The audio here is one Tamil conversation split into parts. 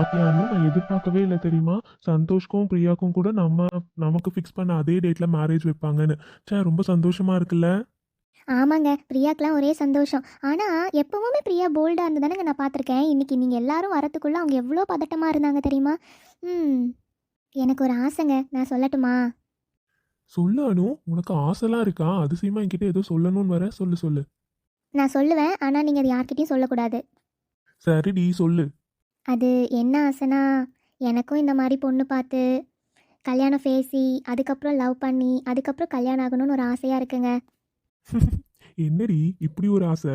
பாத்தியானு நான் எதிர்பார்க்கவே இல்லை தெரியுமா? சந்தோஷ்க்கும் பிரியாக்கும் கூட நம்ம நமக்கு ஃபிக்ஸ் பண்ண அதே டேட்ல மேரேஜ் வைப்பாங்கன்னு. சே ரொம்ப சந்தோஷமா இருக்குல்ல? ஆமாங்க பிரியாக்கெலாம் ஒரே சந்தோஷம். ஆனால் எப்பவுமே பிரியா போல்டாக இருந்ததானங்க நான் பார்த்துருக்கேன். இன்னைக்கு நீங்கள் எல்லாரும் வரத்துக்குள்ளே அவங்க எவ்வளோ பதட்டமாக இருந்தாங்க தெரியுமா? ம் எனக்கு ஒரு ஆசைங்க. நான் சொல்லட்டுமா? சொல்லு அனு உனக்கு ஆசைலாம் இருக்கா? அதிசயமா என்கிட்ட ஏதோ சொல்லணும்னு வர. சொல்லு சொல்லு. நான் சொல்லுவேன். ஆனால் நீங்கள் அது யார்கிட்டயும் சொல்லக்கூடாது. சரிடி சொல்லு. அது என்ன ஆசைனா எனக்கும் இந்த மாதிரி பொண்ணு பார்த்து கல்யாணம் பேசி அதுக்கப்புறம் லவ் பண்ணி அதுக்கப்புறம் கல்யாணம் ஆகணும்னு ஒரு ஆசையாக இருக்குங்க. என்னடி இப்படி ஒரு ஆசை?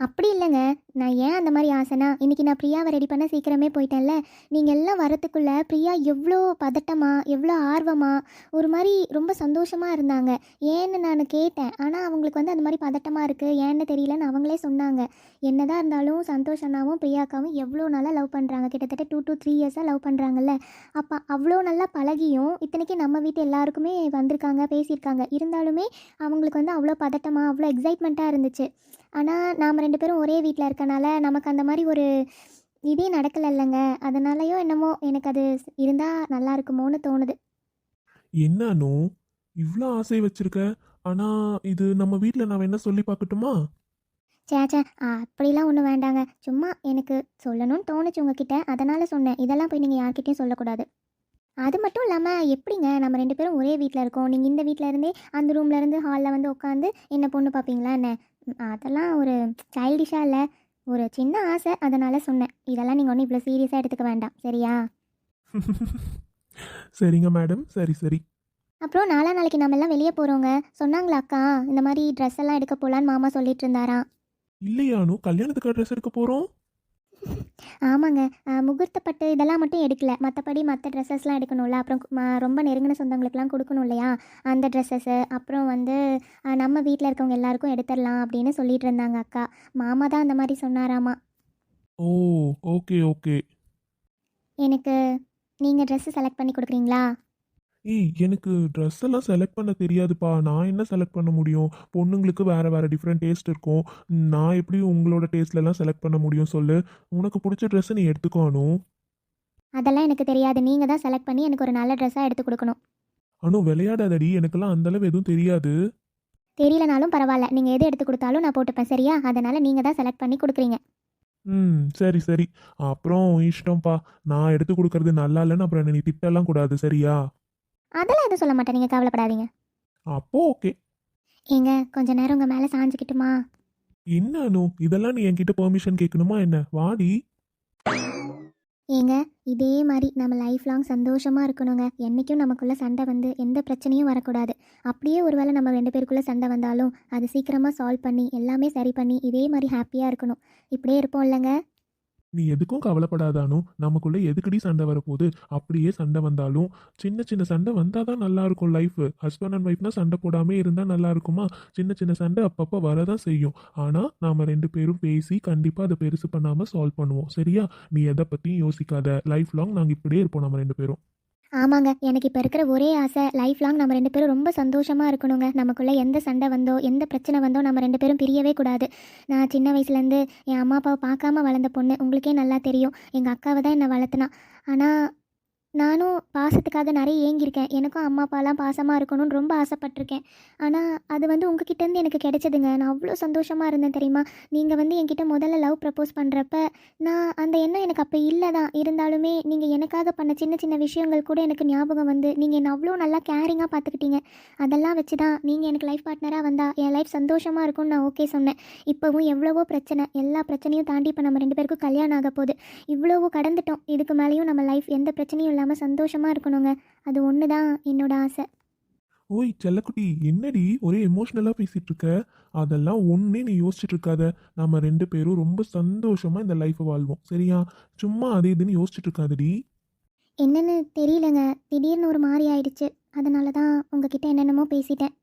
அப்படி இல்லைங்க. நான் ஏன் அந்த மாதிரி ஆசைனா இன்றைக்கி நான் பிரியாவை ரெடி பண்ண சீக்கிரமே போயிட்டேன்ல. நீங்கள் எல்லாம் வரத்துக்குள்ளே பிரியா எவ்வளோ பதட்டமாக எவ்வளோ ஆர்வமாக ஒரு மாதிரி ரொம்ப சந்தோஷமாக இருந்தாங்க. ஏன்னு நான் கேட்டேன். ஆனால் அவங்களுக்கு வந்து அந்த மாதிரி பதட்டமாக இருக்குது ஏன்னு தெரியலன்னு அவங்களே சொன்னாங்க. என்னதான் இருந்தாலும் சந்தோஷ் அண்ணாவும் பிரியாக்காவும் எவ்வளோ நல்லா லவ் பண்ணுறாங்க கிட்டத்தட்ட டூ டூ த்ரீ இயர்ஸாக லவ் பண்ணுறாங்கல்ல அப்போ அவ்வளோ நல்லா பழகியும் இத்தனைக்கு நம்ம வீட்டு எல்லாருக்குமே வந்திருக்காங்க பேசியிருக்காங்க. இருந்தாலுமே அவங்களுக்கு வந்து அவ்வளோ பதட்டமாக அவ்வளோ எக்ஸைட்மெண்ட்டாக இருந்துச்சு. ஆனால் நாம் ரெண்டு பேரும் ஒரே வீட்டில் இருக்கனால நமக்கு அந்த மாதிரி ஒரு இதே நடக்கல இல்லைங்க அதனாலயோ என்னமோ எனக்கு அது இருந்தால் நல்லா இருக்குமோன்னு தோணுது. என்ன அனு இவ்வளோ ஆசை வச்சிருக்க. ஆனா இது நம்ம வீட்ல நான் என்ன சொல்லி பார்க்கட்டுமா சே சே ஆ, அப்படிலாம் ஒன்றும் வேண்டாங்க. சும்மா எனக்கு சொல்லணும்னு தோணுச்சு உங்ககிட்ட. அதனால் சொன்னேன். இதெல்லாம் போய் நீங்கள் யார்கிட்டயும் சொல்லக்கூடாது. அது மட்டும் இல்லாமல் எப்படிங்க நம்ம ரெண்டு பேரும் ஒரே வீட்டில் இருக்கோம்? நீங்கள் இந்த வீட்டில் இருந்தே அந்த ரூம்ல இருந்து ஹாலில் வந்து உட்காந்து என்ன பொண்ணு பார்ப்பீங்களா என்ன? அதெல்லாம் ஒரு சைல்டிஷாக இல்லை. ஒரு சின்ன ஆசை. அதனால் சொன்னேன். இதெல்லாம் நீங்கள் ஒன்றும் இவ்வளோ சீரியஸாக எடுத்துக்க வேண்டாம். சரியா? சரிங்க மேடம் சரி சரி. அப்புறம் நாளா நாளைக்கு நம்ம எல்லாம் வெளியே போகிறோங்க சொன்னாங்களா அக்கா? இந்த மாதிரி ட்ரெஸ் எல்லாம் எடுக்க போகலான்னு மாமா சொல்லிட்டு இருந்தாராம். இல்லையா அனு? கல்யாணத்துக்கு ட்ரெஸ் எடுக்க போறோம்? ஆமாங்க. அஹ், முகூர்த்த பட்டு இதெல்லாம் மட்டும் எடுக்கல. மற்றபடி மற்ற ட்ரெஸ்ஸஸ்லாம் எடுக்கணும்ல. அப்புறம் ரொம்ப நெருங்கின சொந்தங்களுக்குலாம் கொடுக்கணும் இல்லையா? அந்த ட்ரெஸ்ஸஸ்ஸு அப்புறம் வந்து நம்ம வீட்டில் இருக்கவங்க எல்லாருக்கும் எடுத்துடலாம் அப்படின்னு சொல்லிட்டு இருந்தாங்க அக்கா. மாமா தான் அந்த மாதிரி சொன்னாராமா. Oh okay okay. எனக்கு நீங்கள் ட்ரெஸ்ஸு செலக்ட் பண்ணி கொடுக்குறீங்களா? ஏய் எனக்கு ட்ரெஸ் எல்லாம் செலக்ட் பண்ண தெரியாதுப்பா. நான் என்ன செலக்ட் பண்ண முடியும்? பொண்ணுங்களுக்கு வேற வேற டிஃப்ரெண்ட் டேஸ்ட் இருக்கும். நான் எப்படி உங்களோட டேஸ்ட்ல எல்லாம் செலக்ட் பண்ண முடியும் சொல்லு? உனக்கு பிடிச்ச ட்ரெஸ் நீ எடுத்துக்கோ அனு. அதெல்லாம் எனக்கு தெரியாது. நீங்கள் தான் செலக்ட் பண்ணி எனக்கு ஒரு நல்ல ட்ரெஸ்ஸாக எடுத்து கொடுக்கணும். அனு விளையாடாதடி. எனக்கெல்லாம் அந்த அளவு எதுவும் தெரியாது. தெரியலனாலும் பரவாயில்ல. நீங்கள் எது எடுத்து கொடுத்தாலும் நான் போட்டுப்பேன் சரியா? அதனால் நீங்கள் தான் செலக்ட் பண்ணி கொடுக்குறீங்க. ம் சரி சரி. அப்புறம் இஷ்டம்ப்பா. நான் எடுத்து கொடுக்கறது நல்லா இல்லைன்னு அப்புறம் என்னை நீ திட்டலாம் கூடாது சரியா? அதெல்லாம் எதுவும் சொல்ல மாட்டேன். நீங்கள் கவலைப்படாதீங்க. அப்போ ஓகே. ஏங்க கொஞ்ச நேரம் உங்கள் மேலே சாஞ்சிக்கிட்டுமா? என்ன அனு? இதெல்லாம் நீ என்கிட்ட பெர்மிஷன் கேட்கணுமா என்ன? வாடி. ஏங்க இதே மாதிரி நம்ம லைஃப் லாங் சந்தோஷமாக இருக்கணுங்க. என்றைக்கும் நமக்குள்ள சண்டை வந்து எந்த பிரச்சனையும் வரக்கூடாது. அப்படியே ஒருவேளை நம்ம ரெண்டு பேருக்குள்ளே சண்டை வந்தாலும் அது சீக்கிரமாக சால்வ் பண்ணி எல்லாமே சரி பண்ணி இதே மாதிரி ஹாப்பியாக இருக்கணும். இப்படியே இருப்போம் இல்லைங்க? நீ எதுக்கும் கவலைப்படாதானோ? நமக்குள்ளே எதுக்கடி சண்டை வரப்போகுது? அப்படியே சண்டை வந்தாலும் சின்ன சின்ன சண்டை வந்தால் தான் நல்லா இருக்கும் லைஃப் ஹஸ்பண்ட் அண்ட் ஒய்ஃப்னா சண்டை போடாமே இருந்தால் நல்லா இருக்குமா சின்ன சின்ன சண்டை அப்பப்போ வரதான் செய்யும். ஆனால் நாம் ரெண்டு பேரும் பேசி கண்டிப்பாக அதை பெருசு பண்ணாமல் சால்வ் பண்ணுவோம். சரியா? நீ எதை பற்றியும் யோசிக்காத. லைஃப் லாங் நாங்கள் இப்படியே இருப்போம் நம்ம ரெண்டு பேரும். ஆமாங்க எனக்கு இப்போ இருக்கிற ஒரே ஆசை லைஃப் லாங் நம்ம ரெண்டு பேரும் ரொம்ப சந்தோஷமாக இருக்கணுங்க. நமக்குள்ளே எந்த சண்டை வந்தோ எந்த பிரச்சனை வந்தோ நம்ம ரெண்டு பேரும் பிரியவே கூடாது. நான் சின்ன வயசுலேருந்து என் அம்மா அப்பாவை பார்க்காம வளர்ந்த பொண்ணு உங்களுக்கே நல்லா தெரியும். எங்கள் அக்காவை தான் என்னை வளர்த்துனா. ஆனால் நானும் பாசத்துக்காக நிறைய ஏங்கியிருக்கேன். எனக்கும் அம்மா அப்பாலாம் பாசமாக இருக்கணும்னு ரொம்ப ஆசைப்பட்டிருக்கேன். ஆனால் அது வந்து உங்ககிட்டேருந்து எனக்கு கிடைச்சதுங்க. நான் அவ்வளோ சந்தோஷமாக இருந்தேன் தெரியுமா? நீங்கள் வந்து என்கிட்ட முதல்ல லவ் ப்ரப்போஸ் பண்ணுறப்ப நான் அந்த எண்ணம் எனக்கு அப்போ இல்லை தான் இருந்தாலுமே நீங்கள் எனக்காக பண்ண சின்ன சின்ன விஷயங்கள் கூட எனக்கு ஞாபகம் வந்து நீங்கள் என்னை அவ்வளோ நல்லா கேரிங்காக பார்த்துக்கிட்டீங்க அதெல்லாம் வச்சு தான் நீங்கள் எனக்கு லைஃப் பார்ட்னராக வந்தால் என் லைஃப் சந்தோஷமாக இருக்கும்னு நான் ஓகே சொன்னேன். இப்போவும் எவ்வளவோ பிரச்சனை எல்லா பிரச்சனையும் தாண்டி இப்போ நம்ம ரெண்டு பேருக்கும் கல்யாணம் ஆக போகுது இவ்வளவோ கடந்துட்டோம். இதுக்கு மேலேயும் நம்ம லைஃப் எந்த பிரச்சனையும் இல்லாமல் சந்தோஷமாக இருக்கணுங்க. அது ஒன்று தான் என்னோட ஆசை. ஓய் செல்லக்குட்டி என்னடி ஒரே எமோஷ்னலாக பேசிட்டு இருக்க அதெல்லாம் ஒன்றே நீ யோசிச்சுட்டு இருக்காத நம்ம ரெண்டு பேரும் ரொம்ப சந்தோஷமா இந்த லைஃப்பை வாழ்வோம். சரியா? சும்மா அது இதுன்னு யோசிச்சுட்டு இருக்காதடி என்னன்னு தெரியலங்க. திடீர்னு ஒரு மாதிரி ஆயிடுச்சு. அதனால தான் உங்ககிட்ட என்னென்னமோ பேசிட்டேன்.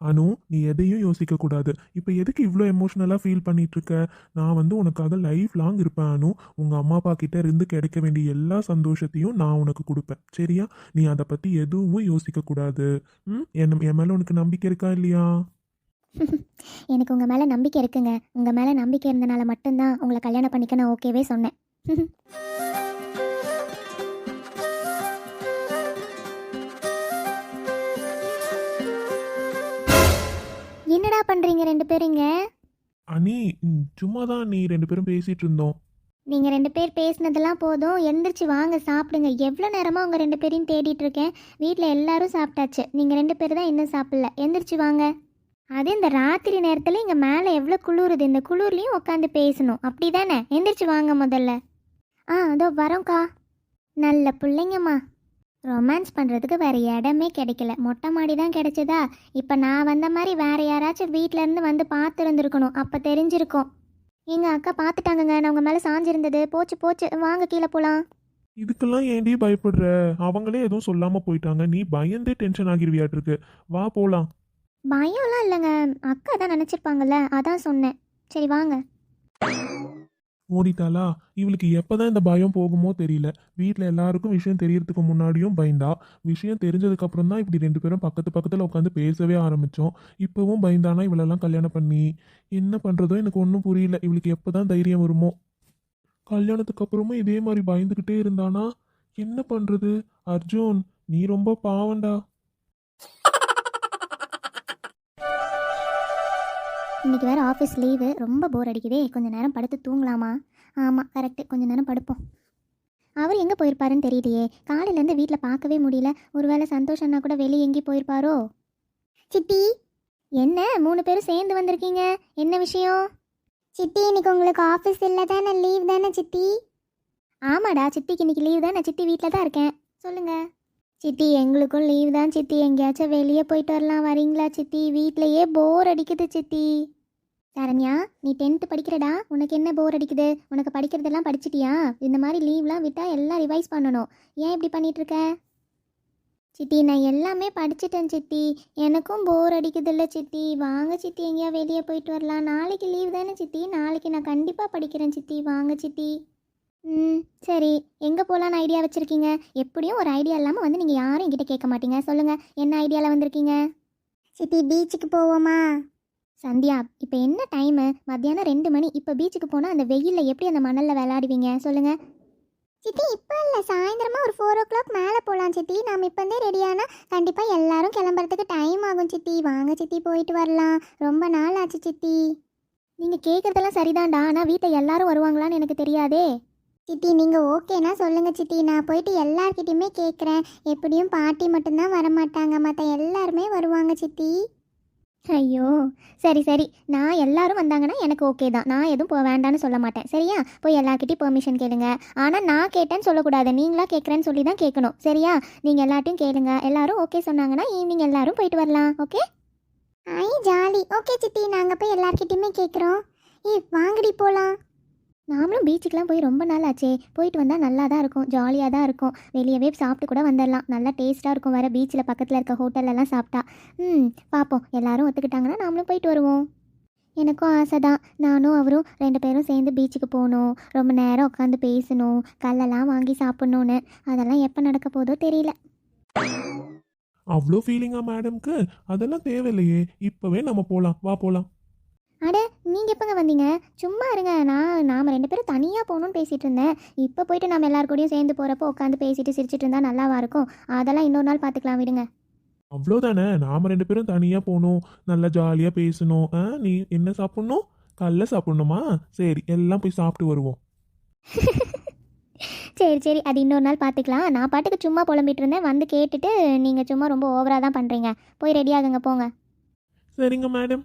அனு நீ எதையும் யோசிக்க கூடாது இப்போ எதுக்கு இவ்வளோ எமோஷ்னலாக ஃபீல் பண்ணிட்டு இருக்க நான் வந்து உனக்காக லைஃப் லாங் இருப்பேன் அனு. உங்கள் அம்மா அப்பா கிட்ட இருந்து கிடைக்க வேண்டிய எல்லா சந்தோஷத்தையும் நான் உனக்கு கொடுப்பேன். சரியா? நீ அதை பற்றி எதுவும் யோசிக்க கூடாது ம்? என் என் மேலே உனக்கு நம்பிக்கை இருக்கா இல்லையா? எனக்கு உங்கள் மேலே நம்பிக்கை இருக்குங்க. உங்கள் மேலே நம்பிக்கை இருந்தனால மட்டும்தான் உங்களை கல்யாணம் பண்ணிக்க நான் ஓகேவே சொன்னேன். ரெண்டு பேரும் இங்க அனி சும்மா தான் நீ ரெண்டு பேரும் பேசிட்டு இருந்தோம் நீங்கள் ரெண்டு பேர் பேசினதெல்லாம் போதும். எந்திரிச்சு வாங்க சாப்பிடுங்க. எவ்வளோ நேரமாக உங்கள் ரெண்டு பேரையும் தேடிட்டு இருக்கேன் வீட்டில் எல்லாரும் சாப்பிட்டாச்சு. நீங்கள் ரெண்டு பேர் தான் இன்னும் சாப்பிடல. எந்திரிச்சு வாங்க. அது இந்த ராத்திரி நேரத்தில் இங்கே மேலே எவ்வளோ குளிருது? இந்த குளிர்லையும் உட்காந்து பேசணும். அப்படி தானே எந்திரிச்சு வாங்க முதல்ல. ஆ அதோ வரோம்க்கா. நல்ல பிள்ளைங்கம்மா. ரொமான்ஸ் பண்ணுறதுக்கு வேறு இடமே கிடைக்கல. மொட்டை மாடி தான் கிடைச்சதா? இப்போ நான் வந்த மாதிரி வேறு யாராச்சும் வீட்ல இருந்து வந்து பார்த்து இருந்திருக்கணும் அப்போ தெரிஞ்சிருக்கும். எங்கள் அக்கா பார்த்துட்டாங்கங்க. நான் உங்கள் மேலே சாஞ்சிருந்தது. போச்சு போச்சு. வாங்க கீழே போகலாம் இதுக்கெல்லாம் ஏன்டி பயப்படுற? அவங்களே எதுவும் சொல்லாம போயிட்டாங்க. நீ பயந்தே டென்ஷன் ஆகிருவியாட்டு இருக்கு வா போலாம். பயம்லாம் இல்லைங்க. அக்கா தான் நினச்சிருப்பாங்கல்ல. அதான் சொன்னேன். சரி வாங்க. ஓடிட்டாளா? இவளுக்கு எப்போதான் இந்த பயம் போகுமோ தெரியல. வீட்டில் எல்லாருக்கும் விஷயம் தெரியறதுக்கு முன்னாடியும் பயந்தா. விஷயம் தெரிஞ்சதுக்கப்புறம் தான் இப்படி ரெண்டு பேரும் பக்கத்து பக்கத்தில் உட்காந்து பேசவே ஆரம்பித்தோம் இப்போவும் பயந்தானா இவளெல்லாம் கல்யாணம் பண்ணி? என்ன பண்ணுறதோ எனக்கு ஒன்றும் புரியல. இவளுக்கு எப்போதான் தைரியம் வருமோ? கல்யாணத்துக்கு அப்புறமும் இதே மாதிரி பயந்துக்கிட்டே இருந்தானா? என்ன பண்ணுறது அர்ஜுன் நீ ரொம்ப பாவண்டா இன்றைக்கி வேறு ஆஃபீஸ் லீவு ரொம்ப போர் அடிக்குதே. கொஞ்சம் நேரம் படுத்து தூங்கலாமா? ஆமாம் கரெக்டு கொஞ்சம் நேரம் படுப்போம். அவர் எங்கே போயிருப்பாருன்னு தெரியலையே. காலையிலேருந்து வீட்டில் பார்க்கவே முடியல. ஒருவேளை சந்தோஷம்னா கூட வெளியே எங்கே போயிருப்பாரோ? சித்தி என்ன? மூணு பேரும் சேர்ந்து வந்திருக்கீங்க. என்ன விஷயம்? சித்தி இன்னைக்கு உங்களுக்கு ஆஃபீஸ் இல்லை தானே? லீவ் தானே சித்தி? ஆமாடா சித்திக்கு இன்னைக்கு லீவ் தான்? நான் சித்தி வீட்டில் தான் இருக்கேன். சொல்லுங்கள் சித்தி எங்களுக்கும் லீவ் தான் சித்தி. எங்கேயாச்சும் வெளியே போயிட்டு வரலாம். வரீங்களா சித்தி? வீட்டிலையே போர் அடிக்குது சித்தி. சரண்யா நீ டென்த்து படிக்கிறடா? உனக்கு என்ன போர் அடிக்குது? உனக்கு படிக்கிறதெல்லாம் படிச்சிட்டியா? இந்த மாதிரி லீவ்லாம் விட்டால் எல்லாம் ரிவைஸ் பண்ணணும். ஏன் இப்படி பண்ணிட்டு இருக்க சித்தி நான் எல்லாமே படிச்சிட்டேன் சித்தி. எனக்கும் போர் அடிக்குதுல்ல சித்தி. வாங்க சித்தி எங்கேயா வெளியே போயிட்டு வரலாம். நாளைக்கு லீவ் தானே சித்தி? நாளைக்கு நான் கண்டிப்பாக படிக்கிறேன் சித்தி. வாங்க சித்தி. ம் சரி. எங்கே போகலான்னு ஐடியா வச்சுருக்கீங்க? எப்படியும் ஒரு ஐடியா இல்லாமல் வந்து நீங்கள் யாரும் என்கிட்ட கேட்க மாட்டீங்க. சொல்லுங்கள் என்ன ஐடியாவில் வந்திருக்கீங்க? சித்தி பீச்சுக்கு போவோமா? சந்தியா இப்போ என்ன டைமு மத்தியானம் ரெண்டு மணி. இப்போ பீச்சுக்கு போனால் அந்த வெயிலில் எப்படி அந்த மணலில் விளையாடுவீங்க? சொல்லுங்கள் சித்தி இப்போ இல்லை. சாயந்தரமாக ஒரு ஃபோர் ஓ கிளாக் மேலே போகலாம் சித்தி. நாம் இப்போ இருந்தே ரெடியானா கண்டிப்பாக எல்லாரும் கிளம்புறதுக்கு டைம் ஆகும் சித்தி. வாங்க சித்தி போயிட்டு வரலாம். ரொம்ப நாள் ஆச்சு சித்தி. நீங்கள் கேட்குறதெல்லாம் சரிதான்டா. ஆனால் வீட்டில் எல்லாரும் வருவாங்களான்னு எனக்கு தெரியாதே. சித்தி நீங்கள் ஓகேனா சொல்லுங்கள் சித்தி. நான் போயிட்டு எல்லார்கிட்டையுமே கேட்குறேன் எப்படியும் பாட்டி மட்டும்தான் வரமாட்டாங்க. மற்ற எல்லாருமே வருவாங்க சித்தி. ஐயோ சரி சரி. நான் எல்லாரும் வந்தாங்கன்னா எனக்கு ஓகே தான். நான் எதுவும் போக வேண்டாம்னு சொல்ல மாட்டேன். சரியா? போய் எல்லார்கிட்டையும் பெர்மிஷன் கேளுங்க. ஆனால் நான் கேட்டேன்னு சொல்லக்கூடாது. நீங்களா கேட்குறேன்னு சொல்லி தான் கேட்கணும். சரியா? நீங்கள் எல்லார்ட்டையும் கேளுங்க. எல்லாரும் ஓகே சொன்னாங்கன்னா ஈவினிங் எல்லாரும் போயிட்டு வரலாம். Okay I jolly. ஓகே சித்தி. நாங்கள் போய் எல்லார்கிட்டையுமே கேட்குறோம். ஏ வாங்கடி போகலாம் நாமளும் பீச்சுக்கெலாம் போய் ரொம்ப நாள் ஆச்சே. போயிட்டு வந்தால் நல்லா தான் இருக்கும் ஜாலியாக தான் இருக்கும். வெளியவே சாப்பிட்டு கூட வந்துடலாம். நல்லா டேஸ்ட்டாக இருக்கும் வர பீச்சில் பக்கத்தில் இருக்க ஹோட்டல்லலாம் சாப்பிட்டா. ம் பார்ப்போம் எல்லாரும் ஒத்துக்கிட்டாங்கன்னா நாமளும் போயிட்டு வருவோம். எனக்கும் ஆசை தான் நானும் அவரும் ரெண்டு பேரும் சேர்ந்து பீச்சுக்கு போகணும். ரொம்ப நேரம் உட்காந்து பேசணும். கல்லெல்லாம் வாங்கி சாப்பிட்ணுன்னு அதெல்லாம் எப்போ நடக்க போதோ தெரியல. அவ்வளோ ஃபீலிங்கா மேடம்க்கு அதெல்லாம் தேவையில்லையே. இப்போவே நம்ம போகலாம் வா போகலாம் அட நீங்கள் எப்போங்க வந்தீங்க? சும்மா இருங்க. நான் நாம் ரெண்டு பேரும் தனியாக போகணும்னு பேசிகிட்டு இருந்தேன். இப்போ போயிட்டு நம்ம எல்லார் கூடயும் சேர்ந்து போகிறப்போ உட்காந்து பேசிட்டு சிரிச்சிட்டு இருந்தால் நல்லாவா இருக்கும்? அதெல்லாம் இன்னொரு நாள் பார்த்துக்கலாம் விடுங்க. அவ்வளோதானே. நாம ரெண்டு பேரும் தனியாக போகணும். நல்லா ஜாலியாக பேசணும். ஆ நீ என்ன சாப்பிட்ணும்? கல்ல சாப்பிட்ணுமா? சரி எல்லாம் போய் சாப்பிட்டு வருவோம். சரி சரி. அது இன்னொரு நாள் பார்த்துக்கலாம் நான் பாட்டுக்கு சும்மா புலம்பிட்டு இருந்தேன். வந்து கேட்டுட்டு நீங்கள் சும்மா ரொம்ப ஓவராக தான் பண்ணுறீங்க போய் ரெடி ஆகுங்க போங்க. சரிங்க மேடம்